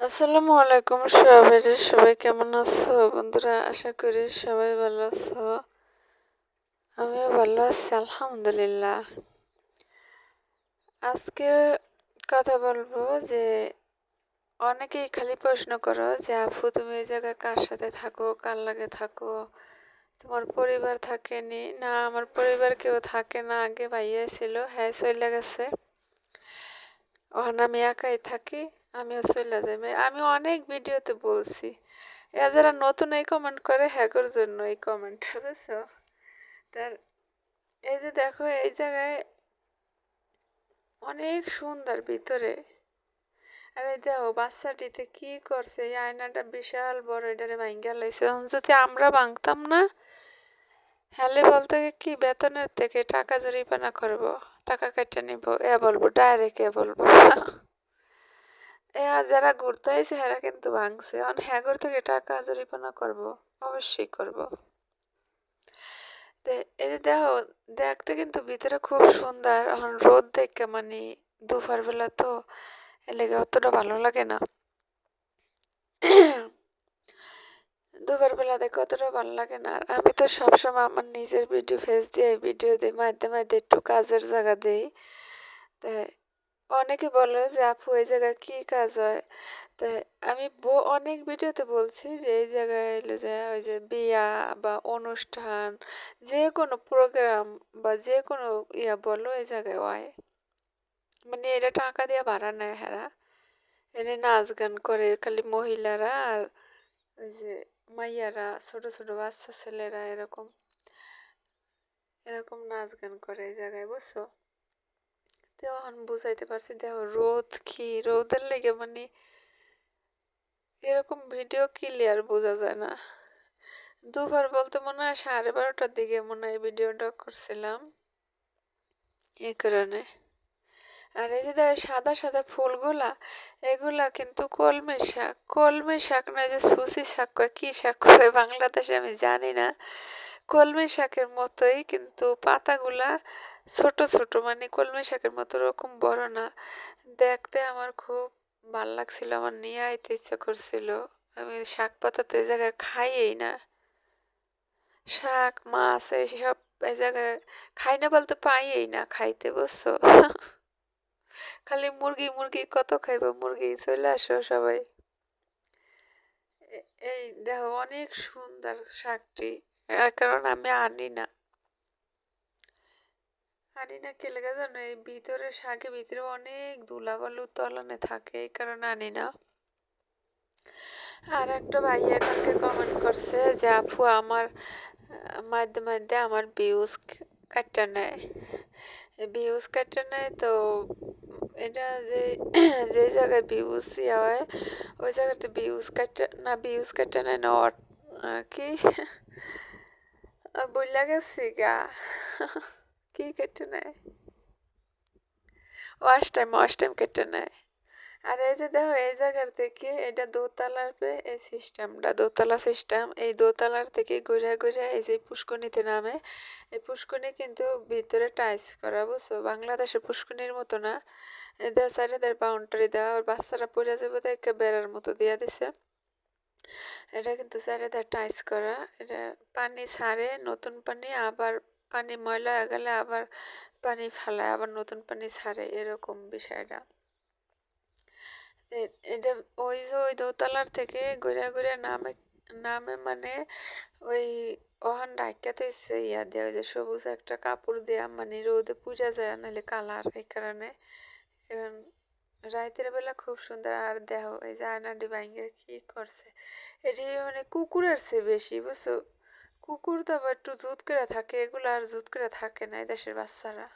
আসসালামু আলাইকুম সবাই সবাই কেমন আছো? বন্ধুরা, আশা করি সবাই ভালো আছো। আমিও ভালো আছি, আলহামদুলিল্লাহ। আজকে কথা বলব যে, অনেকেই খালি প্রশ্ন করো যে, আপু, তুমি এই জায়গায় কার সাথে থাকো? কার লাগে থাকো? তোমার পরিবার থাকেনি? না, আমার পরিবার কেউ থাকে না। আগে ভাইয়া ছিল হ্যাঁ চলে গেছে। ওখানে আমি একাই থাকি। আমিও চলে যাই। আমি অনেক ভিডিওতে বলছি। এ যারা নতুন এই কমেন্ট করে হ্যাকর জন্য এই কমেন্ট বুঝছ? তার, এই যে দেখো, এই জায়গায় অনেক সুন্দর ভিতরে। আর এই দেখো, বাচ্চাটিতে কি করছে? এই আয়নাটা বিশাল বড়, এটারে ভাঙ্গা লাইছে। যদি আমরা ভাঙতাম না, হ্যালে বলতে কি বেতনের থেকে টাকা জরিপানা করব? টাকা কেটে নিব, এ বলব, ডাইরেক্ট এ বলব। এ যারা ঘুরতে আইছে, হেরা কিন্তু ভাঙছে। অন হ্যাগর থেকে টাকা জরিমানা করব, অবশ্যই করব। এই যে দেখো, দেখতে কিন্তু ভিতরে খুব সুন্দর। এখন রোদ দেখে মানে দুপুর বেলা তো এলেগে অতটা ভালো লাগে না। দুপুর বেলা দেখে অতটা ভালো লাগে না। আর আমি তো সবসময় আমার নিজের ভিডিও ফেস দিয়ে, ভিডিও দিই মাধ্যমে একটু কাজের জায়গা দিই। অনেকে বলে যে, আপু, এই জায়গায় কী কাজ হয়? তাই আমি অনেক ভিডিওতে বলছি যে, এই জায়গায় এলে যে, ওই যে বিয়া বা অনুষ্ঠান, যে কোনো প্রোগ্রাম বা যে কোনো ইয়া বলো, এই জায়গায় হয়। মানে এটা টাকা দিয়ে ভাড়া নেয় হেরা। এনে নাচ গান করে খালি মহিলারা আর ওই যে মাইয়ারা, ছোট ছোট বাচ্চা ছেলেরা এরকম। এরকম নাচ গান করে এই জায়গায়, বুঝছ? তখন বুঝাইতে পারছি, দেখো রোদ কি? রোদের লেগে মানে এরকম ভিডিও ক্লিয়ার বোঝা যায় না। দুবার বলতে মনে হয় সাড়ে বারোটার দিকে মনে হয় ভিডিওটা করছিলাম। এই কারণে। আর এই যে দেখ সাদা সাদা ফুলগুলা, এগুলা কিন্তু কলমি শাক। কলমি শাক না যে সুসি শাক কয়, কী শাক কয় বাংলাদেশে আমি জানি না। কলমি শাকের মতোই কিন্তু পাতাগুলা ছোট ছোট মানে কলমি শাকের মতো ওরকম বড় না। দেখতে আমার খুব ভালো লাগছিল, আমার নিয়ে আইতে ইচ্ছা করছিল। আমি শাক পাতা তো এই জায়গায় খাইই না। শাক, মাছ এইসব এই জায়গায় খাই না বলতে পাইই না খাইতে, বুঝছ? খালি মুরগি মুরগি কত খাইব? মুরগি চলে আসো সবাই। এই দেখো অনেক সুন্দর শাকটি আর কারণ আমি আনি না। আনি না কে লেগে জানো, এই ভিতরে শাকে ভিতরে অনেক ধুলাবালু তলানে থাকে, এই কারণে আনি না। আর একটা ভাই এখানকে কমেন্ট করছে যে, আপু, আমার মাঝে মাঝে আমার ভিউজ কাটটা নেয়। ভিউজ কাটটা নেয় তো এটা যে যে জায়গায় ভিউজ ইয়া হয়, ওই জায়গাতে ভিউজ কাটটা, না ভিউজ কাটটা নেয় না কি? বললা গেছি গা। কি কেটে নেয়। ওয়াশ টাইম ওয়াশ টাইম কেটে নেয়। আর এই যে দেখো, এই জায়গার থেকে এটা দোতলার পে এই সিস্টেমটা দোতলা সিস্টেম এই দোতলার থেকে ঘুরে ঘুরে এই যে পুষ্কনিতে নামে। এই পুষ্কনি কিন্তু ভিতরে টাইস করা, বুঝছ? বাংলাদেশে পুষ্কনির মতো না। এদের সাইডে বাউন্ডারি দেওয়া আর বাচ্চারা পড়ে যাবে দেখে বেড়ার মতো দিয়ে দিছে। এটা কিন্তু চারিদার টাইস করা। এটা পানি ছাড়ে, নতুন পানি আবার পানি ময়লা হয়ে গেলে আবার পানি ফেলায়, আবার নতুন পানি ছাড়ে, এরকম বিষয়টা। এটা ওই যে ওই দোতলার থেকে ঘুরে ঘুরে নামে নামে মানে ওই ওহান ডাইকাতে ইয়া দেওয়া ওই যে সবুজ একটা কাপড় দেয়া মানে রোদে পূজা যায়, নাহলে কালার এই কারণে। কারণ রাইতের বেলা খুব সুন্দর, আর দেহ, এই যে আয়নাটি ভাঙ্গে কি করছে? এটি মানে কুকুরের চেয়ে বেশি, বুঝছ? কুকুর তো আবার একটু জুত করে থাকে, এগুলো আর জুত করে থাকে না দেশের বাচ্চারা।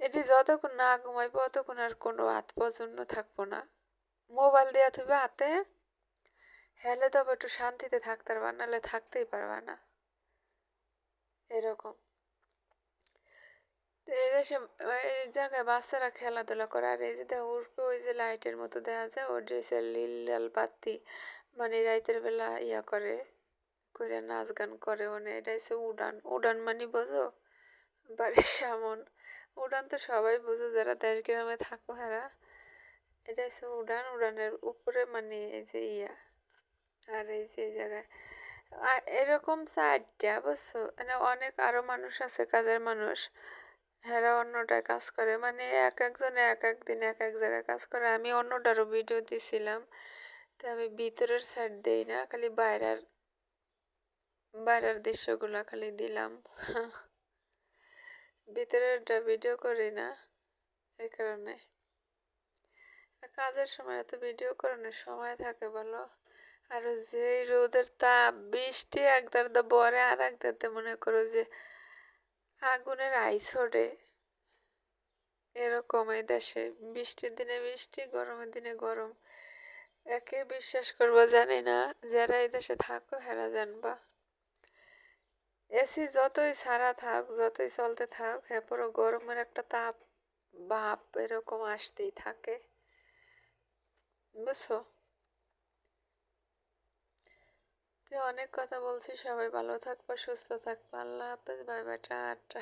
এটি যতক্ষণ না ঘুমাইবো ততক্ষণ আর কোনো পছন্দ থাকব না। মোবাইল দেওয়া থাকবে হাতে, হেলে তো একটু শান্তিতে থাকতে পারবা, নাহলে থাকতেই পারবা না। এরকম। এই দেশে, এই জায়গায় বাচ্চারা খেলাধুলা করে, আর এই যে উঠবে ওই যে লাইটের মতো দেখা যায় ওর ড্রেসের লীল লাল বাতি মানে রাইতের বেলা ইয়া করে। করে নাচ গান করে মানে এটা হচ্ছে উড়ান। উড়ান মানে বোঝো? বাড়ির সামন। উড়ান তো সবাই বোঝো, যারা দেশ গ্রামে থাকো হেরা। এটা হচ্ছে উড়ান। উড়ানের উপরে মানে এই যে ইয়া, আর এই যে জায়গায়। এরকম চারটা, বুঝছ? মানে অনেক আরও মানুষ আছে, কাজের মানুষ। হেরা অন্যটায় কাজ করে। মানে এক একজন এক এক দিন এক এক জায়গায় কাজ করে। আমি অন্যটারও ভিডিও দিছিলাম। তো আমি ভিতরের সাইড দিই না, খালি বাইরের বাইরের দৃশ্যগুলো খালি দিলাম। ভিতরেরটা ভিডিও করি না, এই কারণে। কাজের সময় এত ভিডিও করানোর সময় থাকে বলো। আর যে রোদের তাপ, বৃষ্টি একদার দা বরে আর একদার মনে করো যে আগুনের আইস ওঠে। এরকম এই দেশে, বৃষ্টির দিনে বৃষ্টি, গরমের দিনে গরম। একে বিশ্বাস করব জানি না, যারা এই দেশে থাকো হেরা জানবা। এসি যতই সারা থাক, যতই চলতে থাক এরপরও পুরো গরমের একটা তাপ ভাপ এরকম আসতেই থাকে। বুঝছ? অনেক কথা বলছি, সবাই ভালো থাকবা, সুস্থ থাকবা, আল্লাহ হাফেজ, বাই বাই, টাটা।